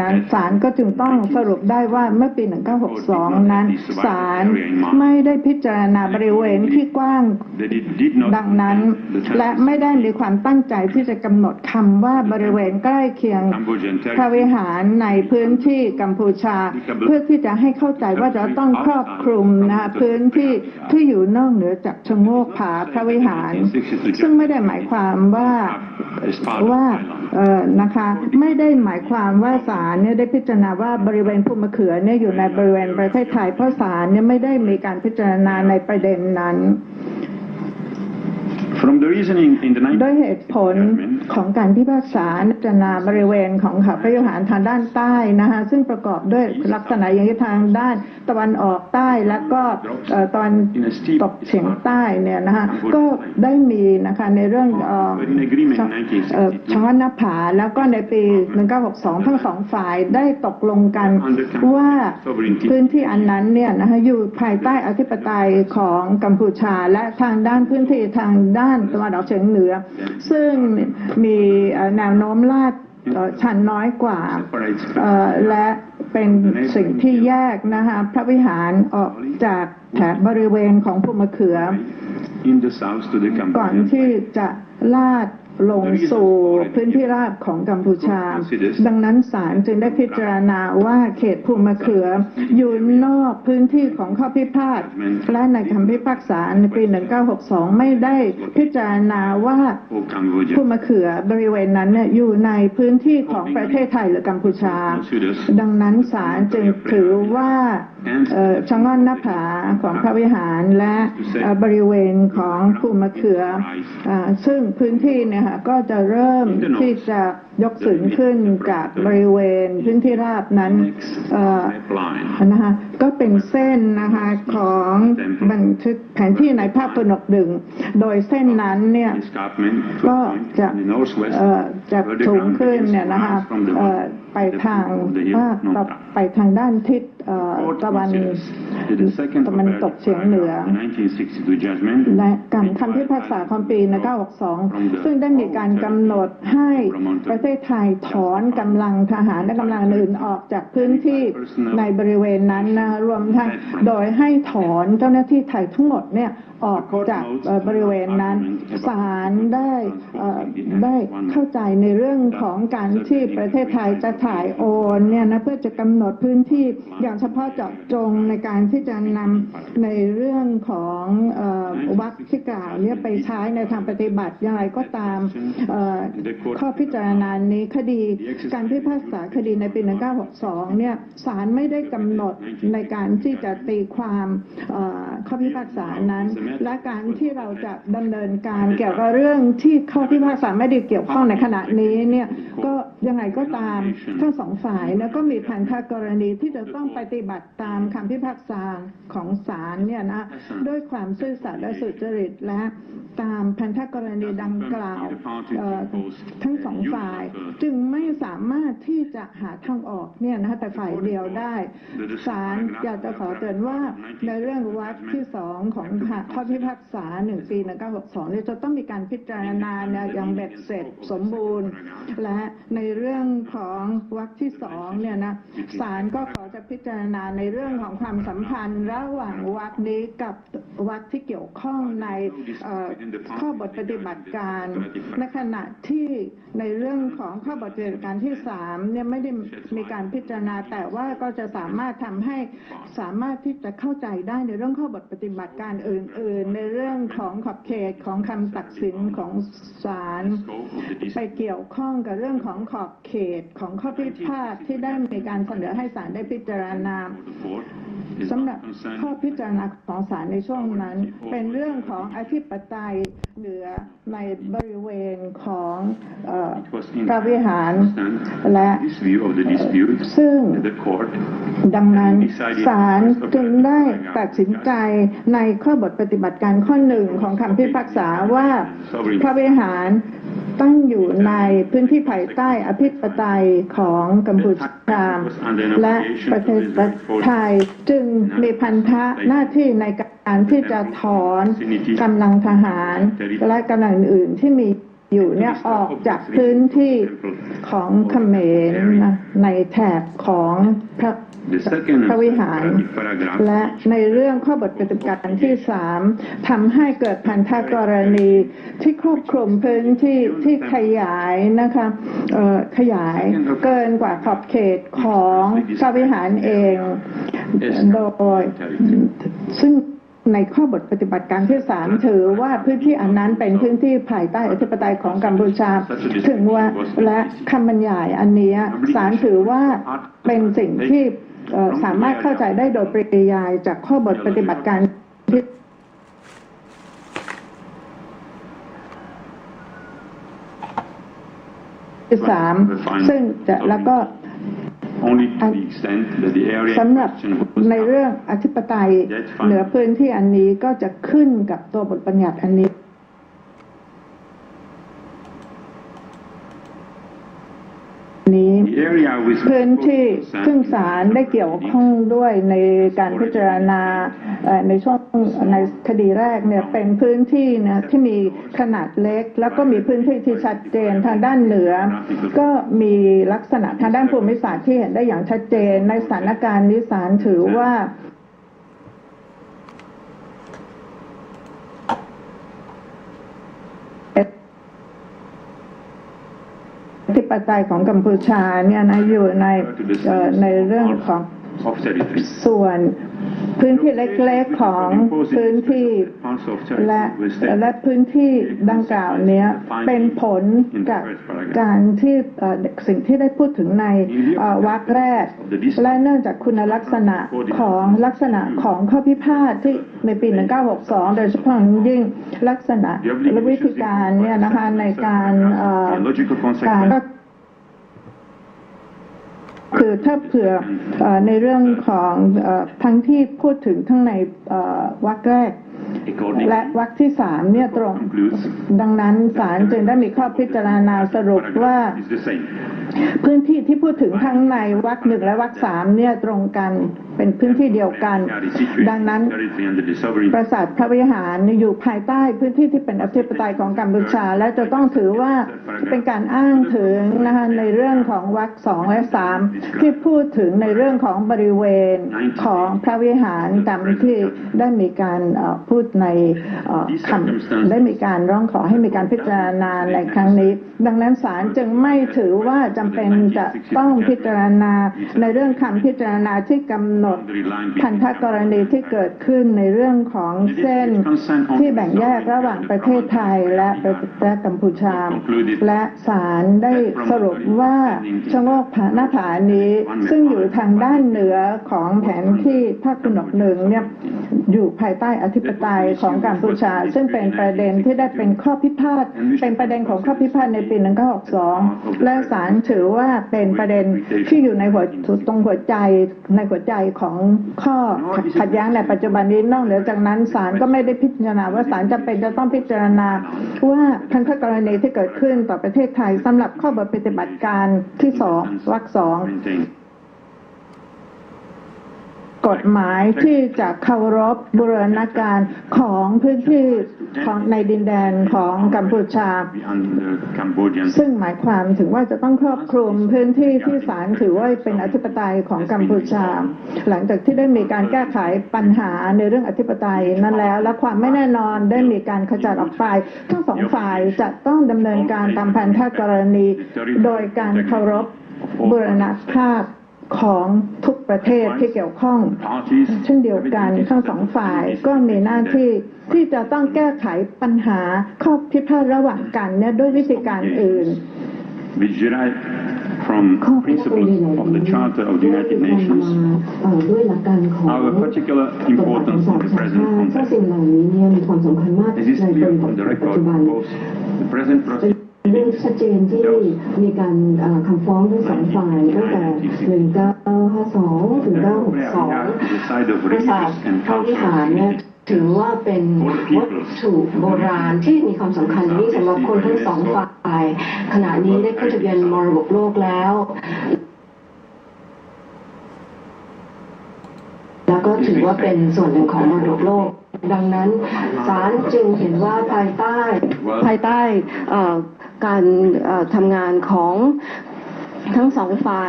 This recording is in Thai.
นั้นศาลก็จึงต้องสรุปได้ว่าเมื่อปี 1962 นั้นศาลไม่ได้พิจารณาบริเวณที่กว้างดังนั้น และไม่ได้มีความตั้งใจที่จะกำหนดคำว่าบริเวณใกล้เคียงพระวิหารในพื้นที่กัมพูชา เพื่อที่จะให้เข้าใจว่าจะต้องครอบคลุมนะพื้นที่ที่อยู่นอกเหนือจากชะโงกผาพระวิหาร ซึ่งไม่ได้หมายความว่าว่านะคะไม่ได้หมายความว่าศาลเนี่ยได้พิจารณาว่าบริเวณภูมะเขือเนี่ยอยู่ในบริเวณประเทศไทยเพราะศาลเนี่ยไม่ได้มีการพิจารณาในประเด็นนั้น From the reasoning in the ด้วยเหตุผล judgment, ของการพิพากษาพิจารณาบริเวณของเขาพระยุหารทางด้านใต้นะคะซึ่งประกอบด้วยลักษณะอย่างที่ทางด้านตะวันออกใต้และก็เอ่อตอนตกเฉียงใต้เนี่ยนะคะก็ได้มีนะคะในเรื่องเอ่อ in agreement เอ่อ1962ชงวันนผาแล้วก็ในปี 1962 ทั้งสองฝ่ายได้ตกลงกันว่าพื้นที่อันนั้นเนี่ยนะคะอยู่ภายใต้อธิปไตยของกัมพูชาและทางด้านพื้นที่ทางด้านตะวันออกเฉียงเหนือ ซึ่งมีเอ่อแนวโน้มลาดเอ่อชันน้อยกว่า separates เอ่อและเป็นสิ่งที่แยกนะคะพระวิหารออกจากแถบบริเวณของภูมะเขือ in the south to the ก่อน Cambodian ที่จะลาด ลงสู่พื้นที่ราบของกัมพูชา ดังนั้นศาลจึงได้พิจารณาว่าเขตภูมิเขือ อยู่นอกพื้นที่ของข้อพิพาทและในคำพิพากษาในปี 1962 ไม่ได้พิจารณาว่าภูมิเขือบริเวณนั้นอยู่ในพื้นที่ของประเทศไทยหรือกัมพูชา ดังนั้นศาลจึงถือว่าชะง่อนหน้าผาของพระวิหารและบริเวณของภูมิเขือ ซึ่งพื้นที่เนี่ยค่ะก็จะเริ่มที่จะ ยกสูงขึ้นจากบริเวณพื้นที่ราบนั้นนะคะก็เป็นเส้นนะคะของบันทึกแผนที่ในภาพผนกดึง โดยเส้นนั้นเนี่ยก็จะจะสูงขึ้นเนี่ยนะคะไปทาง the foot of the hill ว่า Nong ไปทางด้านทิศตะวันตะวันตกเฉียงเหนือ และการคำพิพากษาของปี 1962 ซึ่งได้มีการกำหนดให้ประเทศไทยถอนกำลังทหารและกำลังอื่นออกจากพื้นที่ในบริเวณนั้นนะรวมทั้งโดยให้ถอนเจ้าหน้าที่ไทยทั้งหมดเนี่ยออกจากเอ่อบริเวณนั้นศาลได้เอ่อได้เข้าใจในเรื่องของการที่ประเทศไทยจะถ่ายโอนเนี่ยนะเพื่อจะกำหนดพื้นที่อย่างเฉพาะเจาะจงในการที่จะนำในเรื่องของเอ่อวรรคที่กล่าวเนี่ยไปใช้ในทางปฏิบัติอย่างไรก็ตามเอ่อข้อพิจารณานี้คดีการพิพากษาคดีในปี 1962 เนี่ยศาลไม่ได้กำหนดในการที่จะตีความเอ่อข้อพิพากษานั้น และการที่เราจะดำเนินการเกี่ยวกับเรื่องที่ข้อพิพากษาไม่ได้เกี่ยวข้องในขณะนี้เนี่ยก็ยังไงก็ตามทั้งสองฝ่ายแล้วก็มีพันธกรณีที่จะต้องปฏิบัติตามคำพิพากษาของศาลเนี่ยนะด้วยความซื่อสัตย์และสุจริตและตามพันธกรณีดังกล่าวเอ่อทั้งสองฝ่ายจึงไม่สามารถที่จะหาทางออกเนี่ยนะคะแต่ฝ่ายเดียวได้ศาลอยากจะขอเตือนว่าในเรื่องวรรคที่สองของข้อพิพากษาหนึ่งปี1962เก้าหกสองเนี่ยจะต้องมีการพิจารณาเนี่ยอย่างเบ็ดเสร็จสมบูรณ์ และในเรื่องของวรรคที่สองเนี่ยนะศาลก็ขอจะพิจารณาในเรื่องของความสัมพันธ์ระหว่างวรรคนี้กับวรรคที่เกี่ยวข้องในข้อบทปฏิบัติการในขณะที่ในเรื่องของข้อบทปฏิบัติการที่สามเนี่ยไม่ได้มีการพิจารณา แต่ว่าก็จะสามารถทำให้สามารถที่จะเข้าใจได้ในเรื่องข้อบทปฏิบัติการอื่น ๆ ในเรื่องของขอบเขตของคำตัดสินของศาลไปเกี่ยวข้องกับเรื่องของขอบเขตของข้อพิพาทที่ได้มีการเสนอให้ศาลได้พิจารณาสำหรับข้อพิจารณาของศาลในช่วงนั้น เป็นเรื่องของอธิปไตยเหนือในบริเวณของเอ่อ It was in พระวิหาร understand และ this view of the dispute ซึ่ง that the court ดังนั้นศาลจึงได้ตัดสินใจในข้อบทปฏิบัติการข้อหนึ่งของคำพิพากษาว่าพระวิหารตั้งอยู่ในพื้นที่ภายใต้อภิปไตยของกัมพูชาและประเทศไทยจึงมีพันธะหน้าที่ในการที่จะถอนกำลังทหารและกำลังอื่นๆที่มี อยู่เนี่ยออกจากพื้นที่ของเขมรนะในแถบของพระ The second พระวิหาร paragraph และในเรื่องข้อบทปฏิบัติการที่สามทำให้เกิดพันธกรณีที่ครอบคลุมพื้นที่ที่ขยายนะคะเอ่อขยายเกินกว่าขอบเขตของพระวิหารเองโดยซึ่ง ในข้อบทปฏิบัติการที่สามถือว่าพื้นที่อันนั้นเป็นพื้นที่ภายใต้อธิปไตยของกัมพูชา ถึงว่าและคำบรรยายอันนี้ยศาลถือว่าเป็นสิ่งที่สามารถเข้าใจได้โดยปริยายจากข้อบทปฏิบัติการที่ที่สามซึ่งจะแล้วก็ สำหรับ in question was ในเรื่องอธิปไตยเหนือพื้นที่อันนี้ก็จะขึ้นกับตัวบทบัญญัติอันนี้นี้ the area with พื้นที่ซึ่งศาลได้เกี่ยวข้องด้วยในการพิจารณาเอ่อในช่วงในคดีแรกเนี่ยเป็นพื้นที่นะที่มีขนาดเล็ก แล้วก็มีพื้นที่ที่ชัดเจนทางด้านเหนือ ก็มีลักษณะทางด้านภูมิศาสตร์ที่เห็นได้อย่างชัดเจน ในสถานการณ์นี้ศาลถือว่า ธิปไตยของกัมพูชาเนี่ยนะอยู่ในในเรื่องของส่วนพื้นที่เล็กๆของพื้นที่และ territory with และพื้นที่ดังกล่าวเนี้ยเป็นผลจากการที่เอ่อสิ่งที่ได้พูดถึงในเอ่อวรรคแรก และเนื่องจากคุณลักษณะของลักษณะของข้อพิพาทที่ในปี 1962 โดยเฉพาะอย่างยิ่งลักษณะและวิธีการเนี่ยนะคะในการเอ่อ the logical การ consequence คือถ้าเผื่อเอ่อในเรื่องของเอ่อทั้งที่พูดถึงทั้งในเอ่อวรรคแรก according และวรรคที่สามเนี่ยตรง ดังนั้นศาลจึงได้มีข้อพิจารณาสรุปว่า is the same พื้นที่ที่พูดถึงทั้งในวรรคหนึ่งและวรรคสามเนี่ยตรงกันเป็นพื้นที่เดียวกัน ดังนั้น territory under the sovereign ปราสาทพระวิหารอยู่ภายใต้พื้นที่ที่เป็นอธิปไตยของกัมพูชา และจะต้องถือว่าเป็นการอ้างถึงนะคะในเรื่องของวรรคสองและสามที่พูดถึงในเรื่องของบริเวณของพระวิหารตามที่ได้มีการเอ่อพูดในเอ่อคำได้มีการร้องขอให้มีการพิจารณาในครั้งนี้ ดังนั้นศาลจึงไม่ถือว่าจำเป็นจะต้องพิจารณาในเรื่องคำพิจารณาที่กำหนดพันธกรณีที่เกิดขึ้นในเรื่องของเส้นที่แบ่งแยกระหว่างประเทศไทยและประและกัมพูชา และศาลได้สรุปว่าชะโงกผาหน้าผานี้ ซึ่งอยู่ทางด้านเหนือของแผนที่ภาคตะวันออกหนึ่งเนี่ยอยู่ภายใต้อธิปไตยของกัมพูชา ซึ่งเป็นประเด็นที่ได้เป็นข้อพิพาทเป็นประเด็นของข้อพิพาทในปี 1962 และศาลถือว่าเป็นประเด็นที่อยู่ในหัวตรงหัวใจในหัวใจของข้อขัดแย้งในปัจจุบันนี้นอกเหนือจากนั้นศาลก็ไม่ได้พิจารณาว่าศาลจำเป็นจะต้องพิจารณาว่าพันธกรณีที่เกิดขึ้นต่อประเทศไทยสำหรับข้อบทปฏิบัติการที่สองวรรคสอง กฎหมายที่จะเคารพบูรณาการของพื้นที่ของในดินแดนของกัมพูชา under Cambodian ซึ่งหมายความถึงว่าจะต้องครอบคลุมพื้นที่ที่ศาลถือว่าเป็นอธิปไตยของกัมพูชา หลังจากที่ได้มีการแก้ไขปัญหาในเรื่องอธิปไตยนั้นแล้ว และความไม่แน่นอนได้มีการขจัดออกไป ทั้งสองฝ่ายจะต้องดำเนินการตามพันธกรณี โดยการเคารพบูรณภาพ ของทุกประเทศที่เกี่ยวข้อง parties เช่นเดียวกันทั้งสองฝ่ายก็มีหน้าที่ที่จะต้องแก้ไขปัญหาข้อพิพาทระหว่างกันเนี่ยด้วยวิธีการอื่น which derive from ข้อพูดคุย principles ใน of the Charter of the United ได้นำ Nations. มาเอ่อด้วยหลักการของ Our particular กฎหมายของ importance สห in ป the ระชา present ชาติเพราะ context. สิ่งเหล่านี้เนี่ยมีความสำคัญมาก This ใน is บ clear ริบท from the ปัจ record จุบัน both the present เป็น proceedings เรื่องชัดเจนที่มีการเอ่อคำฟ้องทั้งสองฝ่ายตั้งแต่ 1952 ถึง Prayer 1962 is a side of ปราสาท religious and พระวิหาร cultural เนี่ย unity. ถือว่าเป็นวัตถุโบราณที่มีความสำคัญยิ่งสำหรับคนทั้งสองฝ่าย ขณะนี้ได้ขึ้นทะเบียนมรดกโลกแล้ว แล้วก็ถือว่าเป็นส่วนหนึ่งของมรดกโลกดังนั้นศาลจึงเห็นว่าภายใต้ภายใต้เอ่อ การทำงานของทั้งสองฝ่าย